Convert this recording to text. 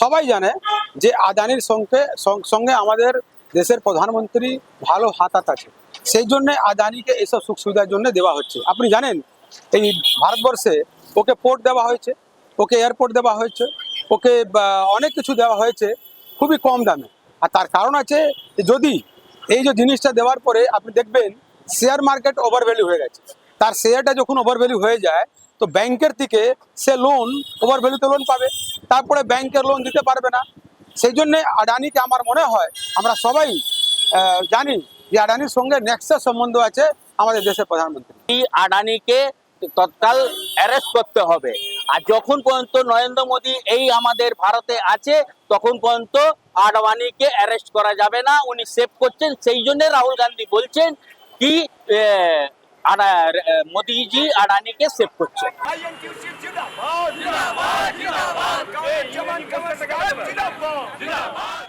সবাই জানে যে আদানির সঙ্গে সঙ্গে আমাদের দেশের প্রধানমন্ত্রী ভালো হাতাত আছে। সেই জন্য আদানিকে এসব সুখ সুবিধার জন্য দেওয়া হচ্ছে। আপনি জানেন, এই ভারতবর্ষে ওকে পোর্ট দেওয়া হয়েছে, ওকে এয়ারপোর্ট দেওয়া হয়েছে, ওকে অনেক কিছু দেওয়া হয়েছে খুবই কম দামে। আর তার কারণ আছে যদি এই যে জিনিসটা দেওয়ার পরে আপনি দেখবেন, শেয়ার মার্কেট ওভারভ্যালু হয়ে গেছে। তার শেয়ারটা যখন ওভার ভ্যালু হয়ে যায়, তো ব্যাংকের থেকে সে লোন ওভার ভ্যালুতে লোন পাবে। তারপরে ব্যাংকের লোন দিতে পারবে না। সেই জন্যে আদানিকে আমার মনে হয়, আমরা সবাই জানি যে আদানির সঙ্গে নেক্সাস সম্বন্ধ আছে আমাদের দেশের প্রধানমন্ত্রী এই আদানিকে তৎকাল অ্যারেস্ট করতে হবে। আর যখন পর্যন্ত নরেন্দ্র মোদী এই আমাদের ভারতে আছে, তখন পর্যন্ত আডবাণীকে অ্যারেস্ট করা যাবে না। উনি সেভ করছেন। সেই জন্য রাহুল গান্ধী বলছেন কি मोदी जी अडानी के सिर्फ़ कुछ जिंदाबाद जिंदाबाद जिंदाबाद।